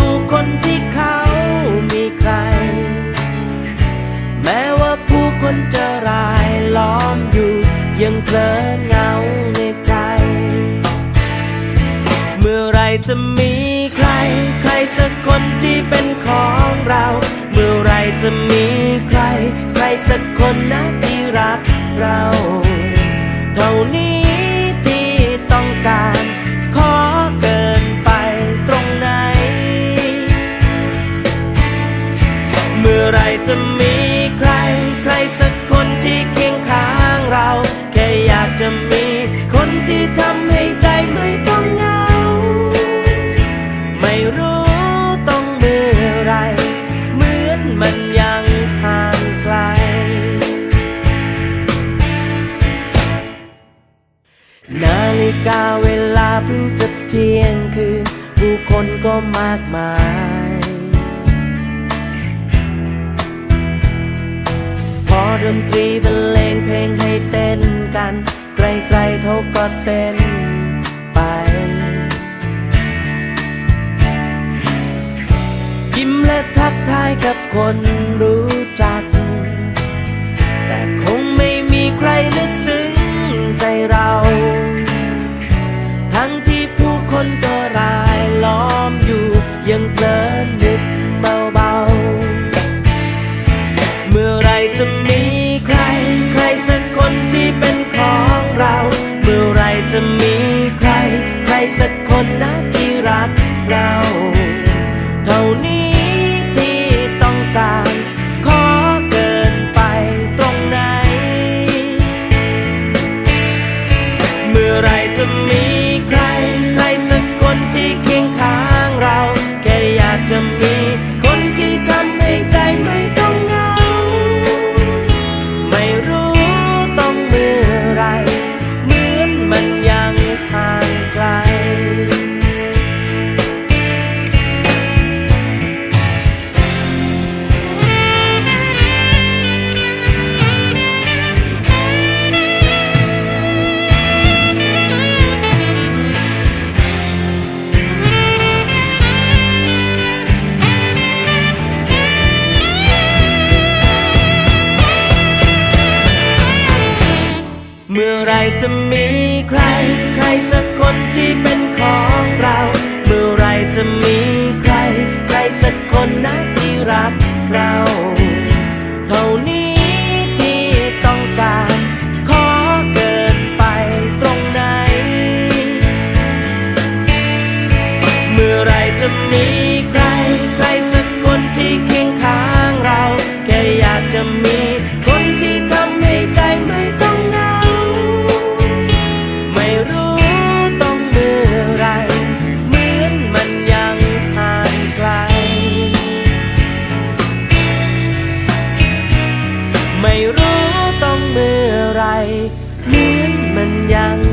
ู นจะรายล้อมอยู่ ยังเคลิ้นเงาในใจ เมื่อไรจะมีใคร ใครสักคนที่เป็นของเรา เมื่อไรจะมีใคร ใครสักคนนะที่รักเรา เท่านี้ รู้ต้องเมื่อไร เหมือนมันยังห่างไกล นาฬิกาเวลาเพิ่งจะเที่ยงคืน ผู้คนก็มากมาย พอดนตรีบรรเลงเพลงให้เต้นกัน ใครๆเขาก็เต้น กทายกับคนรู้จัก แต่คงไม่มีใครลึกซึ้งใจเรา ทั้งที่ผู้คนก็รายล้อมอยู่ยังเพลินนึกเบาๆ เมื่อไรจะมีใคร ใครสักคนที่เป็นของเรา เมื่อไรจะมีใคร ใครสัก จะมีใคร ใครสักคนที่เป็นของเรา เมื่อไรจะมีใคร ใครสักคนนะที่รักเรา เท่านี้ที่ต้องการ ขอเกินไปตรงไหน เมื่อไรจะมีใคร รู้ต้องเมื่อไรเหมือนมันยัง